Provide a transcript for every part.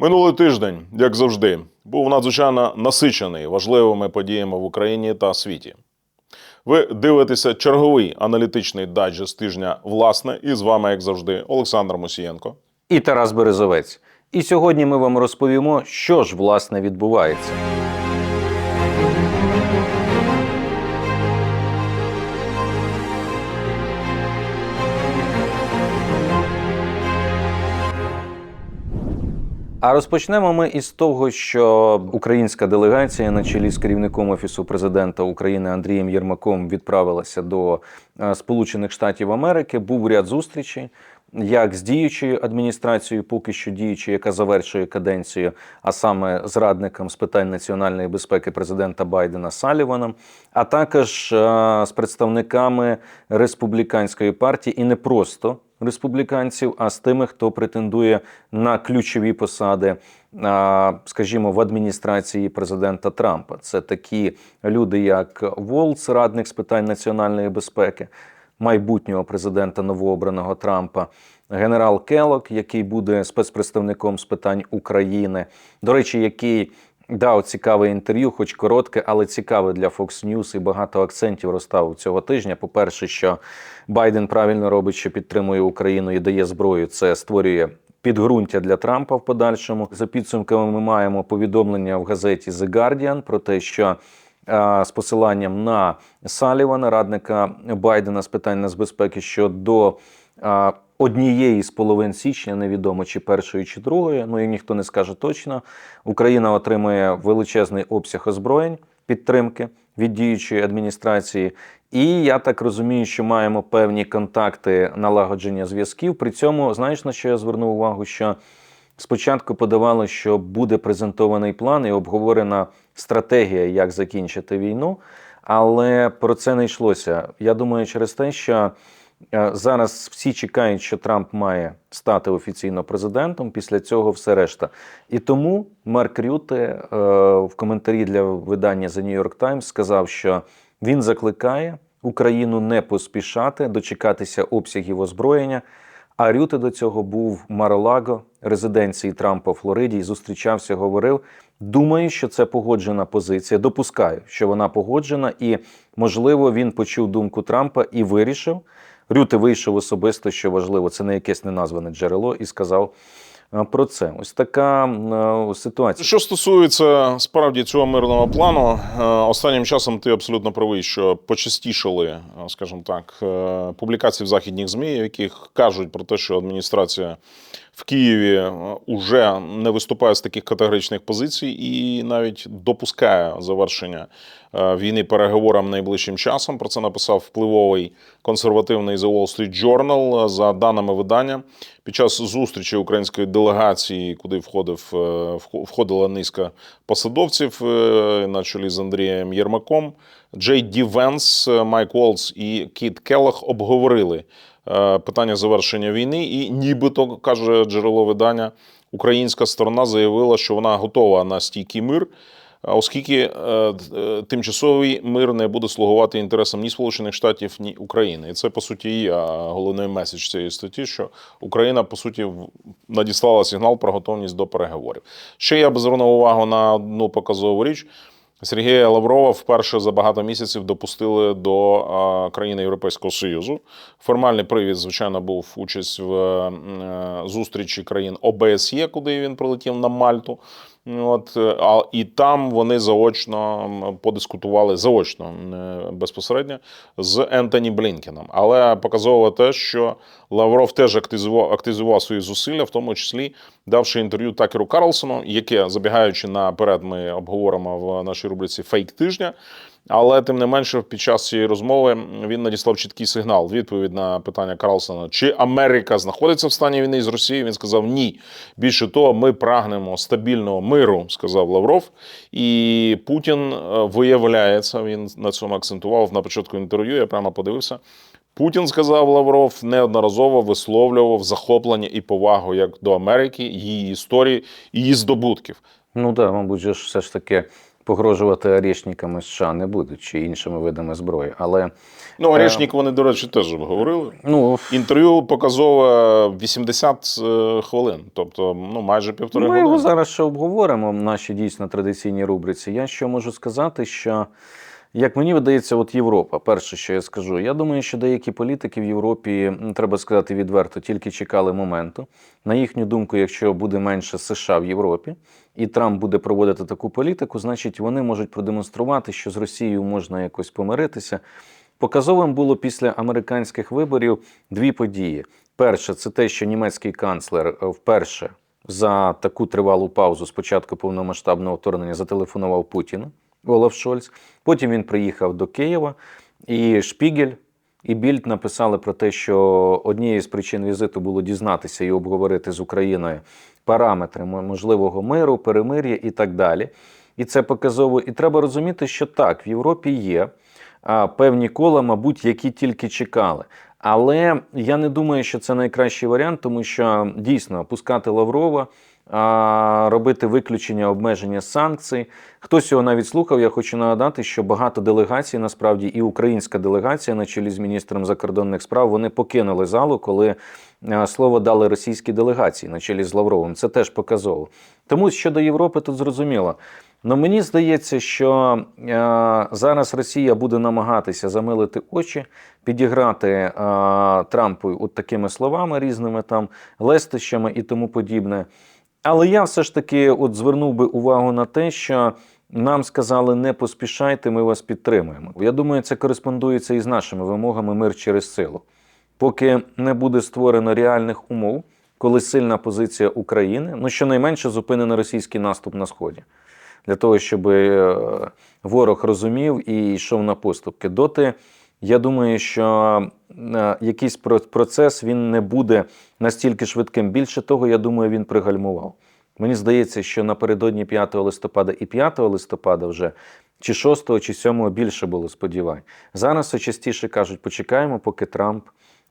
Минулий тиждень, як завжди, був надзвичайно насичений важливими подіями в Україні та світі. Ви дивитеся черговий аналітичний дайджест тижня власне, і з вами, як завжди, Олександр Мусієнко. і Тарас Березовець. І сьогодні ми вам розповімо, що ж власне відбувається. А розпочнемо ми із того, що українська делегація на чолі з керівником офісу президента України Андрієм Єрмаком відправилася до е, Сполучених Штатів Америки. Був ряд зустрічей. Як з діючою адміністрацією, поки що діючою, яка завершує каденцію, а саме з радником з питань національної безпеки президента Байдена Саліваном, а також е, з представниками республіканської партії, і не просто республіканців, а з тими, хто претендує на ключові посади, скажімо, в адміністрації президента Трампа. Це такі люди, як Волц, радник з питань національної безпеки, майбутнього президента новообраного Трампа, генерал Келок, який буде спецпредставником з питань України. До речі, який дав цікаве інтерв'ю, хоч коротке, але цікаве для Fox News і багато акцентів розставив цього тижня. По-перше, що Байден правильно робить, що підтримує Україну і дає зброю. Це створює. Підґрунтя для Трампа в подальшому за підсумками ми маємо повідомлення в газеті The Guardian про те, що е, з посиланням на Салівана, радника Байдена з питань нацбезпеки, що до е, однієї з половин січня, невідомо чи першої, чи другої, ну і ніхто не скаже точно. Україна отримує величезний обсяг озброєнь підтримки від діючої адміністрації. І я так розумію, що маємо певні контакти налагодження зв'язків. При цьому, знаєш, на що я звернув увагу, що спочатку подавало, що буде презентований план і обговорена стратегія, як закінчити війну, але про це не йшлося. Я думаю, через те, що зараз всі чекають, що Трамп має стати офіційно президентом. Після цього все решта. І тому Марк Рюте е, в коментарі для видання The New York Times сказав, що він закликає Україну не поспішати дочекатися обсягів озброєння. А Рюте до цього був в Маралаго, резиденції Трампа в Флориді, і зустрічався, говорив. Думаю, що це погоджена позиція. Допускаю, що вона погоджена, і можливо він почув думку Трампа і вирішив. Рюте вийшов особисто, що важливо, це не якесь неназване джерело, і сказав е, про це. Ось така е, ситуація. Що стосується справді цього мирного плану, е, останнім часом ти абсолютно правий, що почастішали, скажімо так, публікації в західних ЗМІ, в яких кажуть про те, що адміністрація в Києві е, уже не виступає з таких категоричних позицій і навіть допускає завершення війни переговорам найближчим часом. Про це написав впливовий консервативний The Wall Street Journal. За даними видання, під час зустрічі української делегації, куди входив е, входила низка посадовців е, на чолі з Андрієм Єрмаком, Джей Ді Венс, е, Майк Уолтс і Кіт Келлах обговорили е, питання завершення війни, і нібито каже джерело видання, українська сторона заявила, що вона готова на стійкий мир. Оскільки е, е, тимчасовий мир не буде слугувати інтересам ні Сполучених Штатів, ні України, і це по суті є головний меседж цієї статті, що Україна по суті надіслала сигнал про готовність до переговорів. Ще я б звернув увагу на одну показову річ. Сергія Лаврова вперше за багато місяців допустили до країни Європейського Союзу. Формальний привід, звичайно, був участь в е, зустрічі країн ОБСЄ, куди він прилетів на Мальту. От, е, а, і там вони заочно подискутували заочно не безпосередньо з Ентоні Блінкеном. Але показовувало те, що Лавров теж активізував, активізував свої зусилля, в тому числі давши інтерв'ю Такеру Карлсону, яке, забігаючи наперед, ми обговоримо в нашій рубриці Фейк тижня. Але тим не менше, під час цієї розмови він надіслав чіткий сигнал. Відповідь на питання Карлсона, чи Америка знаходиться в стані війни з Росією. Він сказав ні. Більше того, ми прагнемо стабільного миру, сказав Лавров. І Путін е, виявляється, він на цьому акцентував на початку інтерв'ю. Я прямо подивився. Путін сказав Лавров неодноразово висловлював захоплення і повагу як до Америки, її історії, її здобутків. Ну так, мабуть, ж все ж таки погрожувати орешниками США не будуть чи іншими видами зброї. Але Ну, Орешник вони, до речі, теж обговорили. ну, Інтерв'ю показове 80 е, хвилин, тобто ну, майже півтори Ми його зараз ще обговоримо в нашій дійсно традиційній рубриці. Я що можу сказати, що як мені видається, от Європа, перше, що я скажу, я думаю, що деякі політики в Європі, треба сказати відверто, тільки чекали моменту. На їхню думку, якщо буде менше США в Європі, і Трамп буде проводити таку політику, значить вони можуть продемонструвати, що з Росією можна якось помиритися. Показовим було після американських виборів дві події. Перше, це те, що німецький канцлер е, вперше за таку тривалу паузу з початку повномасштабного вторгнення зателефонував Путіну Олаф Шольц. Потім він приїхав до Києва, і Шпігель і Більд написали про те, що однією з причин візиту було дізнатися і обговорити з Україною параметри можливого миру, перемир'я і так далі. І це показово. І треба розуміти, що так, в Європі є певні кола, мабуть, які тільки чекали. Але я не думаю, що це найкращий варіант, тому що дійсно пускати Лаврова, робити виключення обмеження санкцій. Хтось його навіть слухав. Я хочу нагадати, що багато делегацій, насправді, і українська делегація на чолі з міністром закордонних справ, вони покинули залу, коли слово дали російській делегації на чолі з Лавровим. Це теж показово. Тому щодо Європи, тут зрозуміло. Ну мені здається, що е, зараз Росія буде намагатися замилити очі, підіграти е, Трампу от такими словами різними там лестищами і тому подібне. Але я все ж таки от звернув би увагу на те, що нам сказали не поспішайте, ми вас підтримуємо. Я думаю, це кореспондується із нашими вимогами мир через силу. Поки не буде створено реальних умов, коли сильна позиція України, ну щонайменше зупинено російський наступ на сході для того, щоб е, ворог розумів і йшов на поступки. Доти, я думаю, що е, якийсь про- процес він не буде настільки швидким. Більше того, я думаю, він пригальмував. Мені здається, що напередодні 5 листопада і 5 листопада вже чи 6, чи 7 більше було сподівань. Зараз частіше кажуть, почекаємо, поки Трамп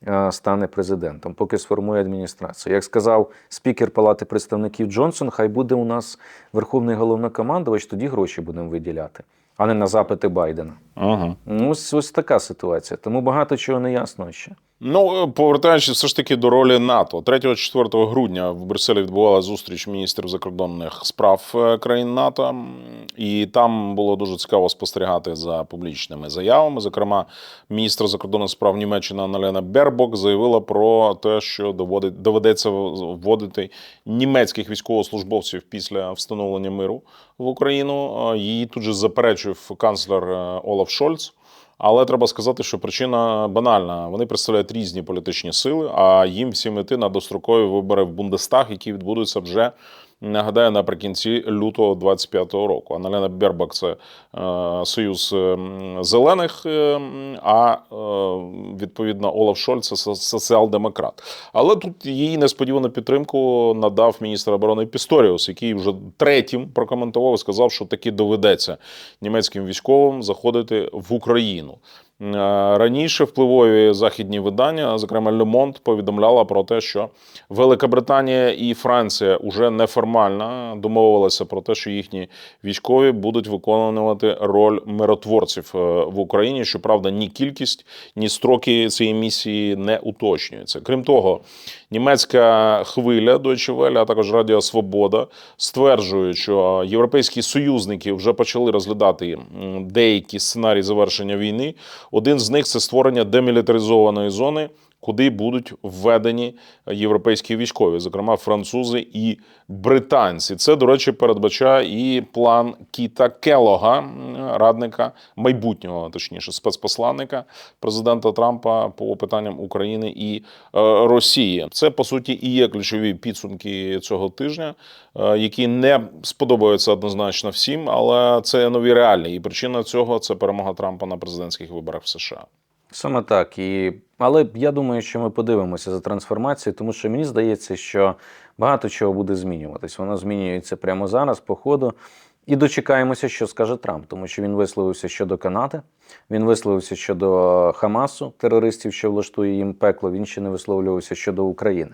е, стане президентом, поки сформує адміністрацію. Як сказав спікер Палати представників Джонсон, хай буде у нас верховний головнокомандувач, тоді гроші будемо виділяти, а не на запити Байдена. Ага. Ну, ось, ось така ситуація. Тому багато чого не ясно ще. Ну, е, повертаючись все ж таки до ролі НАТО, 3-4 грудня в Брюсселі відбувалася зустріч міністрів закордонних справ е, країн НАТО, і там було дуже цікаво спостерігати за публічними заявами. Зокрема, міністр закордонних справ Німеччини Аналена Бербок заявила про те, що доводить доведеться вводити німецьких військовослужбовців після встановлення миру в Україну. Е, Її тут же заперечив канцлер Олаф Шольц. Але треба сказати, що причина банальна. Вони представляють різні політичні сили, а їм всім іти на дострокові вибори в Бундестаг, які відбудуться вже. Нагадаю, наприкінці лютого 25-го року. Аналена Бербак це е, союз е, зелених, е, а відповідно Олаф Шольц це со- соціал-демократ. Але тут її несподівану підтримку надав міністр оборони Пісторіус, який вже третім прокоментував і сказав, що таки доведеться німецьким військовим заходити в Україну. Е, Раніше впливові західні видання, зокрема Le Monde, повідомляла про те, що Велика і Франція уже неформально домовилися про те, що їхні військові будуть виконувати роль миротворців е, в Україні. Щоправда, ні кількість, ні строки цієї місії не уточнюються. Крім того, німецька хвиля Deutsche Welle, а також Радіо Свобода стверджують, що європейські союзники вже почали розглядати деякі сценарії завершення війни. Один з них це створення демілітаризованої зони. Куди будуть введені європейські військові, зокрема французи і британці. Це, до речі, передбачає і план Кіта Келога, радника майбутнього, точніше, спецпосланника президента Трампа по питанням України і е, Росії. Це по суті і є ключові підсумки цього тижня, е, які не сподобаються однозначно всім, але це нові реалії. І причина цього це перемога Трампа на президентських виборах в США. Саме так. І... Але я думаю, що ми подивимося за трансформацією, тому що мені здається, що багато чого буде змінюватись. Воно змінюється прямо зараз, по ходу. І дочекаємося, що скаже Трамп, тому що він висловився щодо Канади, він висловився щодо Хамасу, терористів, що влаштує їм пекло. Він ще не висловлювався щодо України.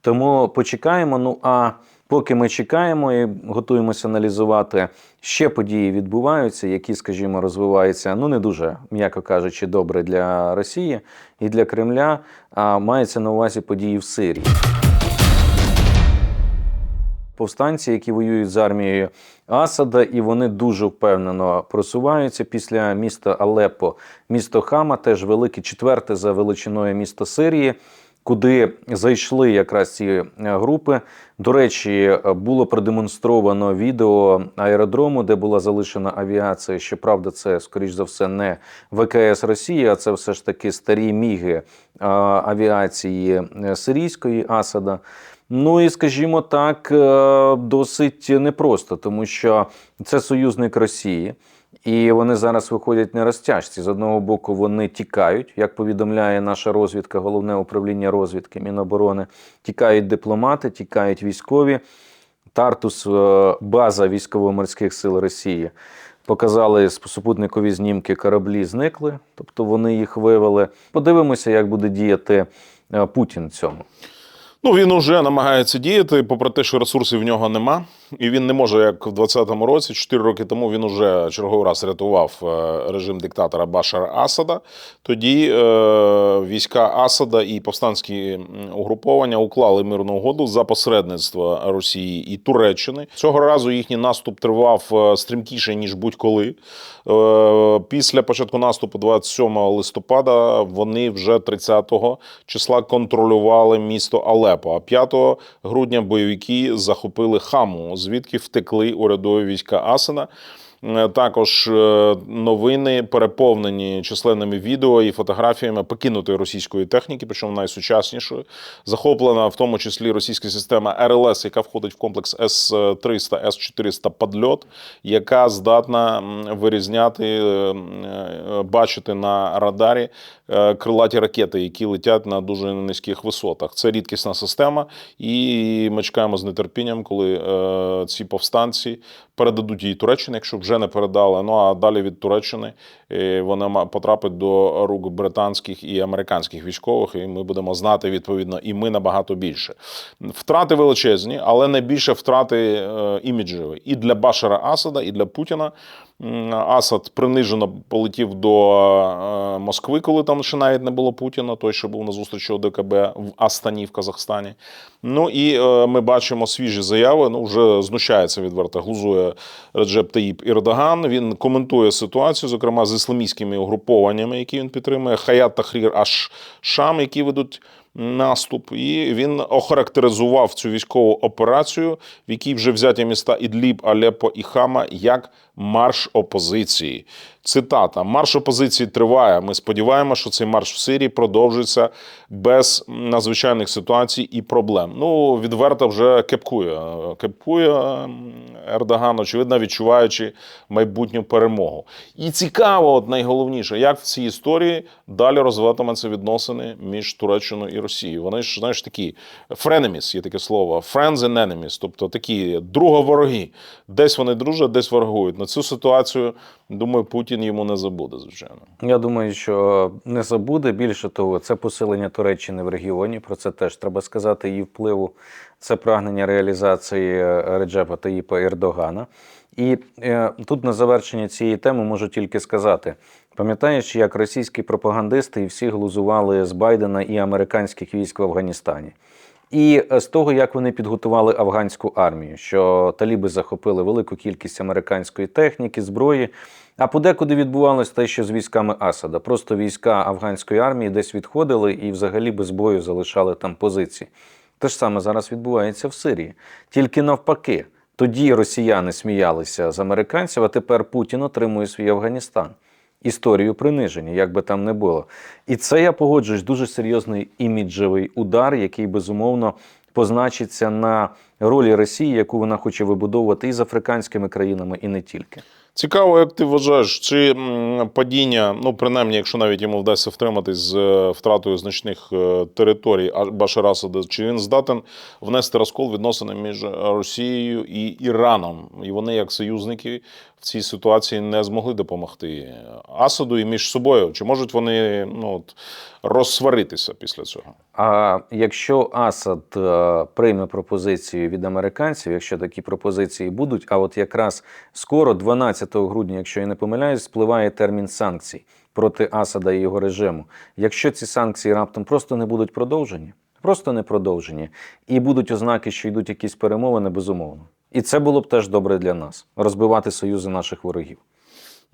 Тому почекаємо. Ну а Поки ми чекаємо і готуємося аналізувати, ще події відбуваються, які, скажімо, розвиваються ну не дуже, м'яко кажучи, добре для Росії і для Кремля. А мається на увазі події в Сирії. Повстанці, які воюють з армією Асада, і вони дуже впевнено просуваються після міста Алеппо. Місто Хама теж велике, четверте за величиною місто Сирії, куди зайшли якраз ці е, групи. До речі, е, було продемонстровано відео аеродрому, де була залишена авіація. Щоправда, це, скоріш за все, не ВКС Росії, а це все ж таки старі міги е, авіації сирійської Асада. Ну і скажімо так, досить непросто, тому що це союзник Росії, і вони зараз виходять на розтяжці. З одного боку, вони тікають, як повідомляє наша розвідка, головне управління розвідки Міноборони. Тікають дипломати, тікають військові. Тартус, е, база військово-морських сил Росії. Показали супутникові знімки кораблі зникли, тобто вони їх вивели. Подивимося, як буде діяти е, Путін в цьому. Ну, він уже намагається діяти, попри те, що ресурсів в нього нема, і він не може, як в 20-му році, 4 роки тому, він уже черговий раз рятував е, режим диктатора Башара Асада. Тоді е, війська Асада і повстанські угруповання уклали мирну угоду за посередництва Росії і Туреччини. Цього разу їхній наступ тривав е, стрімкіше ніж будь-коли. Е, Після початку наступу, 27 листопада, вони вже 30 числа контролювали місто Алепо. А 5 грудня бойовики захопили Хаму, звідки втекли урядові війська Асана. Е, Також е, новини переповнені численними відео і фотографіями покинутої російської техніки, причому найсучаснішої. Захоплена в тому числі російська система РЛС, яка входить в комплекс С-300, С-400 «Падльот», яка здатна вирізняти, е, бачити на радарі крилаті ракети, які летять на дуже низьких висотах. Це рідкісна система, і ми чекаємо з нетерпінням, коли ці повстанці передадуть її Туреччині, якщо вже не передали. Ну а далі від Туреччини вона потрапить до рук британських і американських військових, і ми будемо знати відповідно, і ми набагато більше. Втрати величезні, але найбільше втрати е, іміджеві і для Башара Асада, і для Путіна. Асад принижено полетів до е, Москви, коли там ще навіть не було Путіна, той, що був на зустрічі ОДКБ в Астані в Казахстані. Ну і е, ми бачимо свіжі заяви. Ну вже знущається відверто, глузує Реджеп Таїп Ірдоган. Він коментує ситуацію, зокрема з ісламістськими угрупованнями, які він підтримує. Хаят Тахрір аш Шам, які ведуть наступ. І він охарактеризував цю військову операцію, в якій вже взяті міста Ідліб, Алеппо і Хама як марш опозиції. Цитата: марш опозиції триває. Ми сподіваємося, що цей марш в Сирії продовжиться без надзвичайних ситуацій і проблем. Ну, відверто вже кепкує. Кепкує Ердоган, очевидно, відчуваючи майбутню перемогу. І цікаво, от найголовніше, як в цій історії далі розвиватимуться відносини між Туреччиною і Росією. Вони ж знаєш такі frenemies, є таке слово, friends and enemies, тобто такі друговороги. Десь вони дружать, десь ворогують. На цю ситуацію, думаю, Путін йому не забуде, звичайно. Я думаю, що не забуде. Більше того, це посилення Туреччини в регіоні. Про це теж треба сказати. Її впливу це прагнення реалізації е, Реджепа Таїпа Ердогана. І е, тут на завершення цієї теми можу тільки сказати: пам'ятаєш, як російські пропагандисти і всі глузували з Байдена і американських військ в Афганістані? І е, з того, як вони підготували афганську армію, що таліби захопили велику кількість американської техніки, зброї. А подекуди відбувалось те, що з військами Асада. Просто війська афганської армії десь відходили і взагалі без бою залишали там позиції. Те ж саме зараз відбувається в Сирії. Тільки навпаки, тоді росіяни сміялися з американців, а тепер Путін отримує свій Афганістан. Історію приниження, як би там не було. І це я погоджуюсь, дуже серйозний іміджевий удар, який безумовно позначиться на ролі Росії, яку вона хоче вибудовувати і з африканськими країнами, і не тільки. Цікаво, як ти вважаєш, чи падіння, ну принаймні, якщо навіть йому вдасться втриматись з е, втратою значних е, територій Башара Асада, чи він здатен внести розкол відносини між Росією і Іраном? І вони, як союзники, в цій ситуації не змогли допомогти Асаду і між собою. Чи можуть вони ну, от, розсваритися після цього? А якщо Асад е, прийме пропозицію від американців, якщо такі пропозиції будуть, а от якраз скоро, 12 грудня, якщо я не помиляюсь, спливає термін санкцій проти Асада і його режиму. Якщо ці санкції раптом просто не будуть продовжені, просто не продовжені, і будуть ознаки, що йдуть якісь перемовини, безумовно. І це було б теж добре для нас розбивати союзи наших ворогів.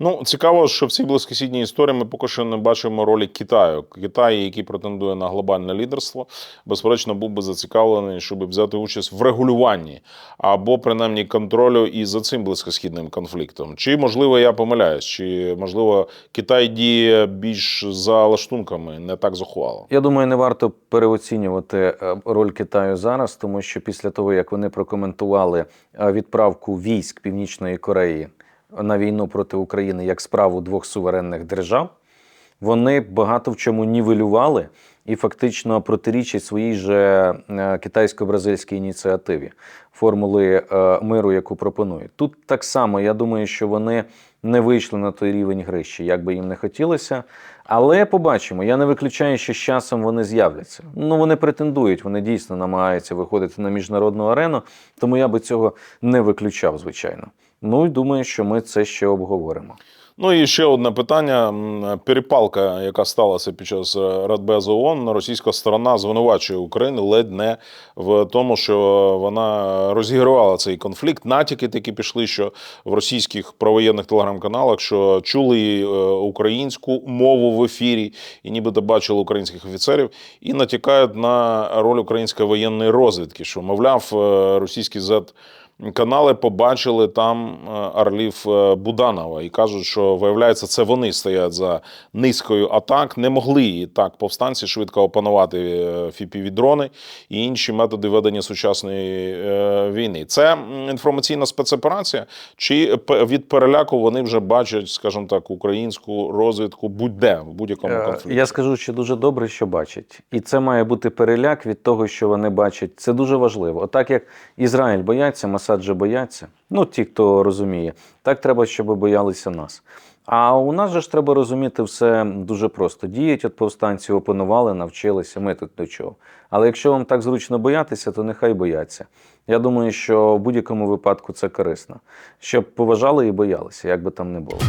Ну, цікаво, що в цій близькосхідній історії ми поки що не бачимо ролі Китаю. Китай, який претендує на глобальне лідерство, безперечно, був би зацікавлений, щоб взяти участь в регулюванні або принаймні контролю і за цим близькосхідним конфліктом. Чи можливо я помиляюсь, чи можливо Китай діє більш за лаштунками, не так зухвало. Я думаю, не варто переоцінювати е, роль Китаю зараз, тому що після того, як вони прокоментували е, відправку військ Північної Кореї на війну проти України як справу двох суверенних держав, вони багато в чому нівелювали і фактично протирічать своїй же е, китайсько-бразильській ініціативі формули е, миру, яку пропонують. Тут так само я думаю, що вони не вийшли на той рівень грищі, як би їм не хотілося. Але побачимо. Я не виключаю, що з часом вони з'являться. Ну вони претендують, вони дійсно намагаються виходити на міжнародну арену, тому я би цього не виключав, звичайно. Ну і думаю, що ми це ще обговоримо. Ну і ще одне питання. Перепалка, яка сталася під час е, Радбезу ООН, російська сторона звинувачує Україну ледь не в тому, що вона розігрувала цей конфлікт. Натяки такі пішли, що в російських провоєнних телеграм-каналах, що чули е, українську мову в ефірі і нібито бачили українських офіцерів, і натякають на роль української воєнної розвідки, що мовляв, е, російські зет канали побачили там е, орлів е, Буданова і кажуть, що виявляється, це вони стоять за низкою атак. Не могли і так повстанці швидко опанувати fpv дрони і інші методи ведення сучасної е, війни. Це інформаційна спецоперація, чи від переляку вони вже бачать, скажімо так, українську розвідку будь-де в будь-якому Е, конфлікті? Я скажу, що дуже добре, що бачать. І це має бути переляк від того, що вони бачать. Це дуже важливо. Отак як Ізраїль бояться, Масад же бояться. Ну, ті, хто розуміє, так треба, щоб боялися нас. А у нас же ж треба розуміти все дуже просто. Діють от повстанці, опанували, навчилися. Ми тут до чого. Але якщо вам так зручно боятися, то нехай бояться. Я думаю, що в будь-якому випадку це корисно, щоб поважали і боялися, як би там не було.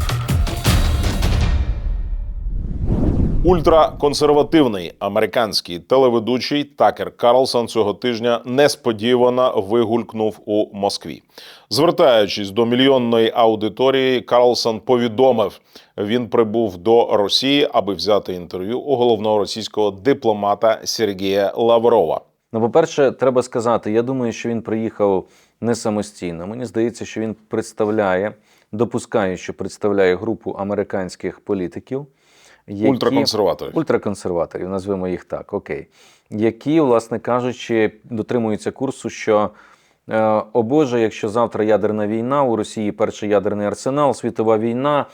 Ультраконсервативний американський телеведучий Такер Карлсон цього тижня несподівано вигулькнув у Москві. Звертаючись до мільйонної аудиторії, Карлсон повідомив, він прибув до Росії, аби взяти інтерв'ю у головного російського дипломата Сергія Лаврова. Ну, по-перше, треба сказати, я думаю, що він приїхав не самостійно. Мені здається, що він представляє, допускає, що представляє групу американських політиків, які... Ультраконсерваторів. ультраконсерваторів, назвемо їх так, окей, які, власне кажучи, дотримуються курсу, що е, о Боже, якщо завтра ядерна війна, у Росії перший ядерний арсенал, світова війна,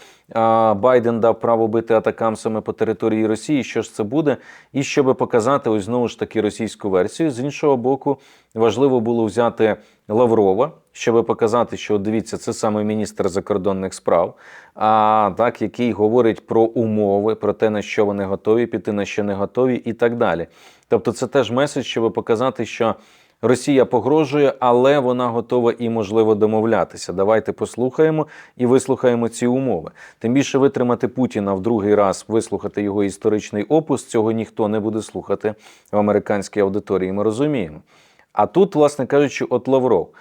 Байден дав право бити атакамсами по території Росії, що ж це буде? І щоб показати ось знову ж таки російську версію. З іншого боку, важливо було взяти Лаврова, щоб показати, що дивіться, це саме міністр закордонних справ, а так, який говорить про умови, про те, на що вони готові піти, на що не готові, і так далі. Тобто, це теж меседж, щоб показати, що. Росія погрожує, але вона готова і можливо домовлятися. Давайте послухаємо і вислухаємо ці умови. Тим більше витримати Путіна в другий раз, вислухати його історичний опус. Цього ніхто не буде слухати в американській аудиторії. Ми розуміємо. А тут, власне кажучи, от Лавров.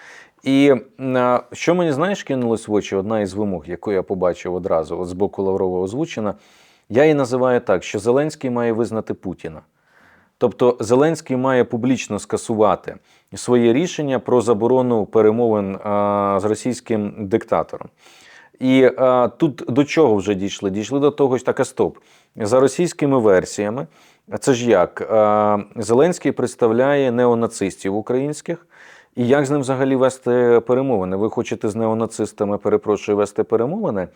І е, що мені знаєш, кинулось в очі, одна із вимог, яку я побачив одразу, от з боку Лаврова озвучена. Я її називаю так, що Зеленський має визнати Путіна. Тобто Зеленський має публічно скасувати своє рішення про заборону перемовин а, з російським диктатором. І а, тут до чого вже дійшли? Дійшли до того, що таке стоп. За російськими версіями, це ж як? А, Зеленський представляє неонацистів українських. І як з ним взагалі вести перемовини? Ви хочете з неонацистами, перепрошую, вести перемовини?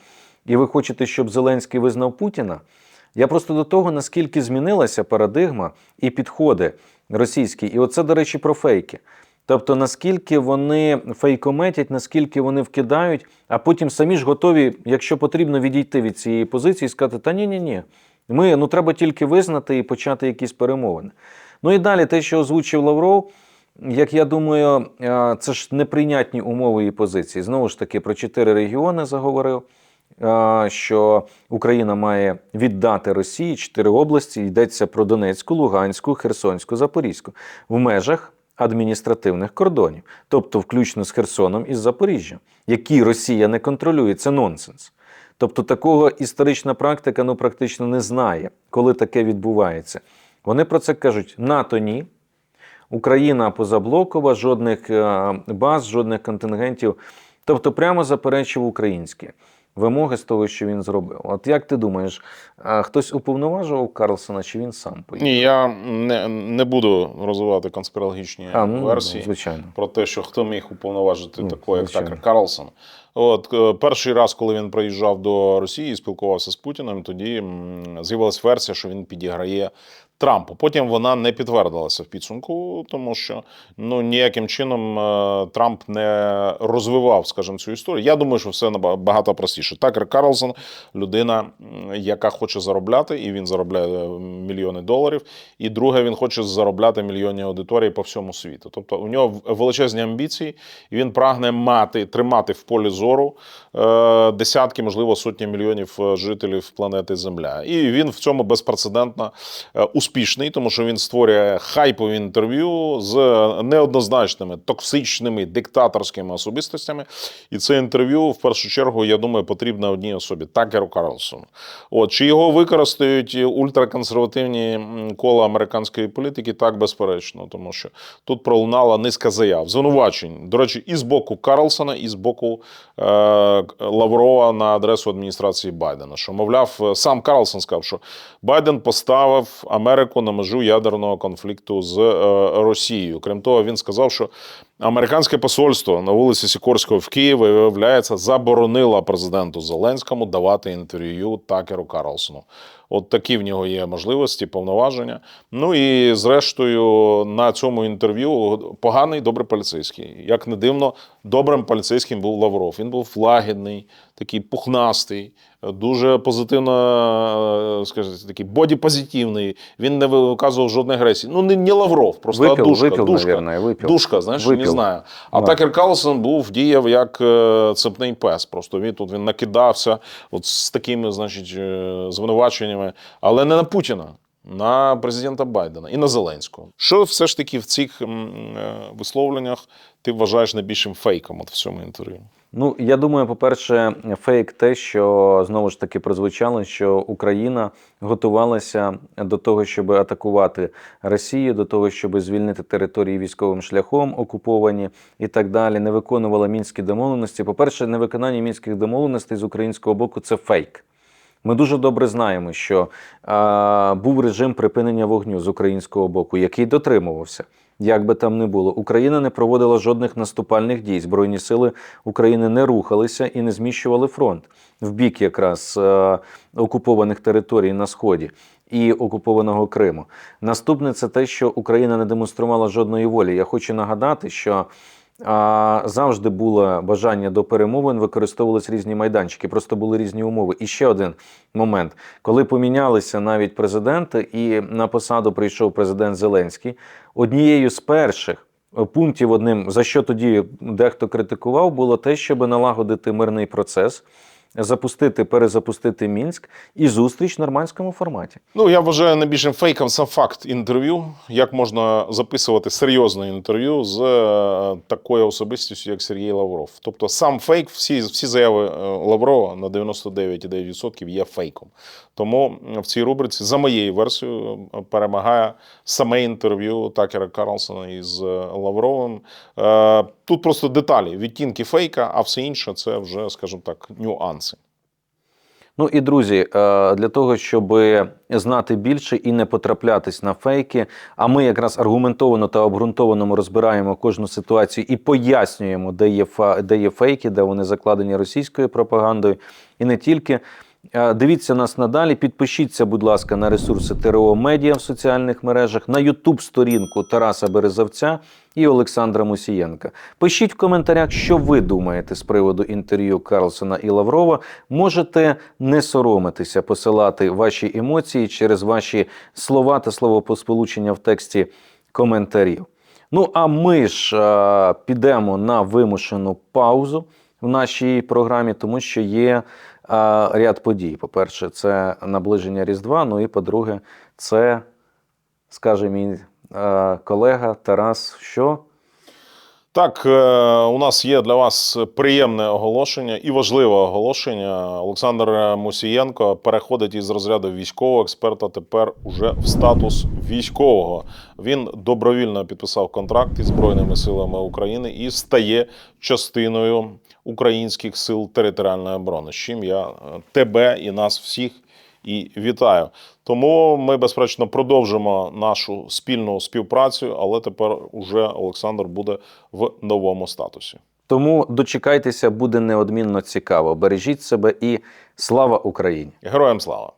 І ви хочете, щоб Зеленський визнав Путіна? Я просто до того, наскільки змінилася парадигма і підходи російські. І оце, до речі, про фейки. Тобто, наскільки вони фейкометять, наскільки вони вкидають, а потім самі ж готові, якщо потрібно, відійти від цієї позиції і сказати: та ні, ні, ні. Ми ну треба тільки визнати і почати якісь перемовини. Ну і далі, те, що озвучив Лавров, як я думаю, е, це ж неприйнятні умови і позиції. Знову ж таки, про чотири регіони заговорив. е, Що Україна має віддати Росії чотири області. Йдеться про Донецьку, Луганську, Херсонську, Запорізьку в межах адміністративних кордонів, тобто включно з Херсоном і з Запоріжжям, які Росія не контролює. Це нонсенс. Тобто такого історична практика ну практично не знає, коли таке відбувається. Вони про це кажуть: НАТО ні. Україна позаблокова, жодних е, баз, жодних контингентів. Тобто, прямо заперечив українські вимоги з того, що він зробив. От як ти думаєш, хтось уповноважував Карлсона, чи він сам поїхав? Ні, я не, не буду розвивати конспірологічні А, ну, версії. звичайно. про те, що хто міг уповноважити такого, як. Такер Карлсон. От е, перший раз, коли він приїжджав до Росії і спілкувався з Путіним, тоді м, з'явилась версія, що він підіграє Трампу. Потім вона не підтвердилася в підсумку, тому що ну ніяким чином е, Трамп не розвивав, скажімо, цю історію. Я думаю, що все набагато простіше. Такер Карлсон людина, яка хоче заробляти, і він заробляє е, мільйони доларів. І друге, він хоче заробляти мільйонні аудиторії по всьому світу. Тобто у нього величезні амбіції, і він прагне мати тримати в полі зору е, десятки, можливо, сотні мільйонів е, жителів планети Земля. І він в цьому безпрецедентно е, успішний, тому що він створює хайпові інтерв'ю з неоднозначними, токсичними, диктаторськими особистостями. І це інтерв'ю, в першу чергу, я думаю, потрібно одній особі Такеру Карлсону. От чи його використають ультраконсервативні кола американської політики? Так, безперечно, тому що тут пролунала низка заяв, звинувачень. До речі, і з боку Карлсона, і з боку е, Лаврова на адресу адміністрації Байдена. Що мовляв, сам Карлсон сказав, що Байден поставив Америку на межу ядерного конфлікту з е, Росією. Крім того, він сказав, що американське посольство на вулиці Сікорського в Києві, виявляється, заборонило президенту Зеленському давати інтерв'ю Такеру Карлсону. От такі в нього є можливості, повноваження. Ну і зрештою, на цьому інтерв'ю поганий добрий поліцейський. Як не дивно, добрим поліцейським був Лавров. Він був лагідний, такий пухнастий, дуже позитивно, е, скажімо, такий бодіпозитивний. Він не виказував жодної агресії. Ну, не, не Лавров, просто Випив, душка. випив, душка. наверное. Душка, знаєш, не знаю. А. Такер Карлсон був діяв як е, цепний пес. Просто він тут він накидався от з такими, значить, е, звинуваченнями, але не на Путіна. На президента Байдена і на Зеленського. Що все ж таки в цих е, висловленнях ти вважаєш найбільшим фейком от в цьому інтерв'ю? Ну, я думаю, по-перше, фейк те, що знову ж таки прозвучало, що Україна готувалася до того, щоб атакувати Росію, до того, щоб звільнити території військовим шляхом, окуповані і так далі, не виконувала мінські домовленості. По-перше, невиконання мінських домовленостей з українського боку це фейк. Ми дуже добре знаємо, що а, був режим припинення вогню з українського боку, який дотримувався. Як би там не було, Україна не проводила жодних наступальних дій. Збройні сили України не рухалися і не зміщували фронт в бік якраз е, окупованих територій на сході і окупованого Криму. Наступне це те, що Україна не демонструвала жодної волі. Я хочу нагадати, що завжди було бажання до перемовин, використовувались різні майданчики, просто були різні умови. І ще один момент, коли помінялися навіть президенти, і на посаду прийшов президент Зеленський, однією з перших. Пунктів одним, за що тоді дехто критикував, було те, щоб налагодити мирний процес, запустити, перезапустити Мінськ і зустріч в нормандському форматі. Ну, я вважаю найбільшим фейком сам факт інтерв'ю. Як можна записувати серйозне інтерв'ю з е, такою особистістю, як Сергій Лавров. Тобто сам фейк, всі, всі заяви е, Лаврова на 99,9% є фейком. Тому в цій рубриці, за моєю версією, перемагає саме інтерв'ю Такера Карлсона із е, Лавровим. Тут просто деталі, відтінки фейка, а все інше це вже, скажімо так, нюанси. Ну і друзі, е, для того, щоб знати більше і не потраплятись на фейки, а ми якраз аргументовано та обґрунтовано розбираємо кожну ситуацію і пояснюємо, де є, де є фейки, де вони закладені російською пропагандою, і не тільки. Е, Дивіться нас надалі. Підпишіться, будь ласка, на ресурси ТРО Медіа в соціальних мережах, на Ютуб сторінку Тараса Березавця і Олександра Мусієнка. Пишіть в коментарях, що ви думаєте з приводу інтерв'ю Карлсона і Лаврова. Можете не соромитися посилати ваші емоції через ваші слова та словосполучення в тексті коментарів. Ну а ми ж е, підемо на вимушену паузу в нашій програмі, тому що є ряд подій. По-перше, це наближення Різдва. Ну і по-друге, це, скаже мій е, колега Тарас, що Так, е, у нас є для вас приємне оголошення і важливе оголошення. Олександр Мусієнко переходить із розряду військового експерта тепер уже в статус військового. Він добровільно підписав контракт із Збройними силами України і стає частиною українських сил територіальної оборони. З чим я е, тебе і нас всіх і вітаю. Тому ми безперечно продовжимо нашу спільну співпрацю, але тепер уже Олександр буде в новому статусі. тому дочекайтеся, буде неодмінно цікаво. Бережіть себе і слава Україні! Героям слава!